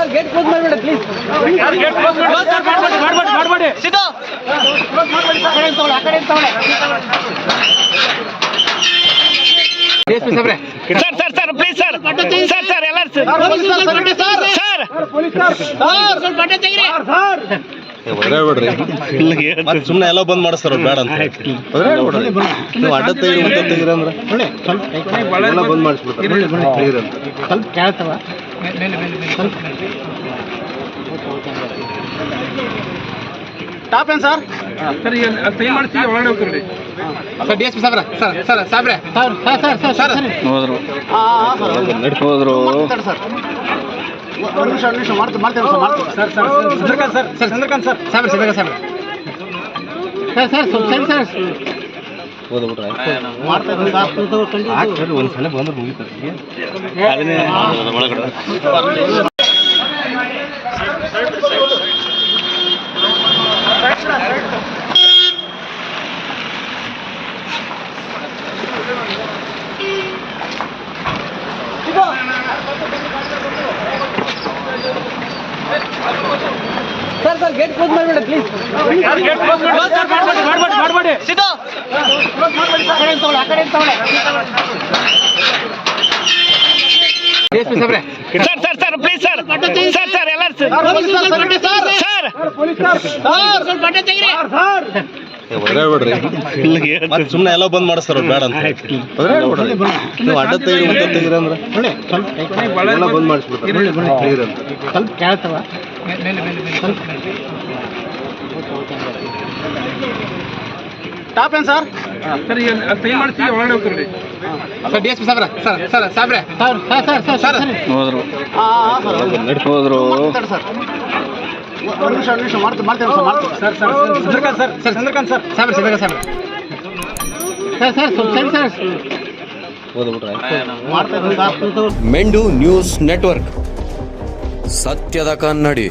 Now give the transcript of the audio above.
Sir gate close ಮಾಡಬೇಡ please Siddu sir sir. Sir please sir. Sir. Sir ಎಲ್ಲರೂ sir sir sir sir. ಮತ್ತೆ ಸುಮ್ಮನೆ ಎಲ್ಲ ಬಂದ್ ಮಾಡಿಸ್ತಾರ ಬೇಡ ಅಂತ. ಒದರಾಡ್ಬೇಡ್ರಿ ನೀವು ಅಡ್ಡ ತೆಗಿ ಮತ್ತೆ ತೆಗಿರಿ ಅಂದ್ರೆ? ಎಲ್ಲ ಬಂದ್ ಮಾಡಿಸ್ಬಿಡ್ತಾರೆ. ಕ್ಲಿಯರ್ ಅಂತ ಟಾಪ್ ಏನ್ ಸರ್? ಸರ್ ಸೈನ್ ಮಾಡಿಸಿ ಒಳಗಡೆ ಹೋಗ್ತೀರಿ. ಸರ್ ಡಿ ಎಸ್ ಪಿ ಸಾಬ್ರ sir sir ಸಾಬ್ರೆ. Sir sir sir sir sir. ಹೋದ್ರು. ಸರ್ ಹೋದ್ರು. ಸರ್. ಒಂದು ನಿಮಿಷ ಒಂದು ನಿಮಿಷ ಮಾಡ್ತೀವಿ ಮಾಡ್ತೇವೆ ಸರ್ ಮಾಡ್ತೀವಿ sir sir Chandrakant sir sir Chandrakant sir sir sir sir sir ಓದ್ಬಿಟ್ರೆ ಮಾಡ್ತಾ ಇದ್ದೀನಿ ಸರ್ ಬಂದ್ರೆ ಮುಗಿತಾರೆ ಸರ್ ಸರ್ ಗೇಟ್ ಕ್ಲೋಸ್ ಮಾಡಬೇಡ ಪ್ಲೀಸ್ ಸಿದ್ದು ಆ ಕಡೆ ತಗೊಳ್ಳಿ ಆ ಕಡೆ ತಗೊಳ್ಳಿ D S P ಸಾಬ್ರೆ sir sir sir please sir sir sir ಎಲ್ಲ ಸರ್ ಒದರಾಡ್ಬೇಡ್ರಿ ಮತ್ತೆ ಸುಮ್ಮನೆ ಎಲ್ಲ ಬಂದ್ ಮಾಡಿಸ್ತಾರ ಬೇಡ ಅಂತ ನೀವು ಅಡ್ಡ ತೆಗಿರಿ ಅಂದ್ರೆ ಬಂದ್ ಮಾಡಿಸ್ಬಿಡ್ತಾರೆ ಸ್ವಲ್ಪ ಕೇಳ್ತವ ಟಾಪ್ ಏನ್ ಸರ್ ಒಳಗಡೆ ಹೋಗ್ತೀರಿ ಸರ್ ಡಿ ಎಸ್ ಪಿ ಸಾಬ್ರ ಸರ್ ಸರ್ ಸಾಬ್ರೆ ಸರ್ ಸರ್ ಸರ್ ಸರ್ ಹೋದ್ರು ಹೋದ್ರು ಸರ್ ಒಂದು ನಿಮಿಷ ಒಂದು ನಿಮಿಷ ಮಾಡ್ತೀವಿ ಮಾಡ್ತೀನಿ ಸರ್ ಮಾಡ್ತೀವಿ sir sir Chandrakant sir sir Chandrakant sir ಸಾಬ್ರೆ Chandrakant ಸಾಬ್ರೆ sir sir sir sir sir ಓದ್ಬಿಟ್ರೆ ಮಾಡ್ತಾ ಸರ್ ಮೆಂಡು ನ್ಯೂಸ್ ನೆಟ್ವರ್ಕ್ ಸತ್ಯದ ಕನ್ನಡಿ.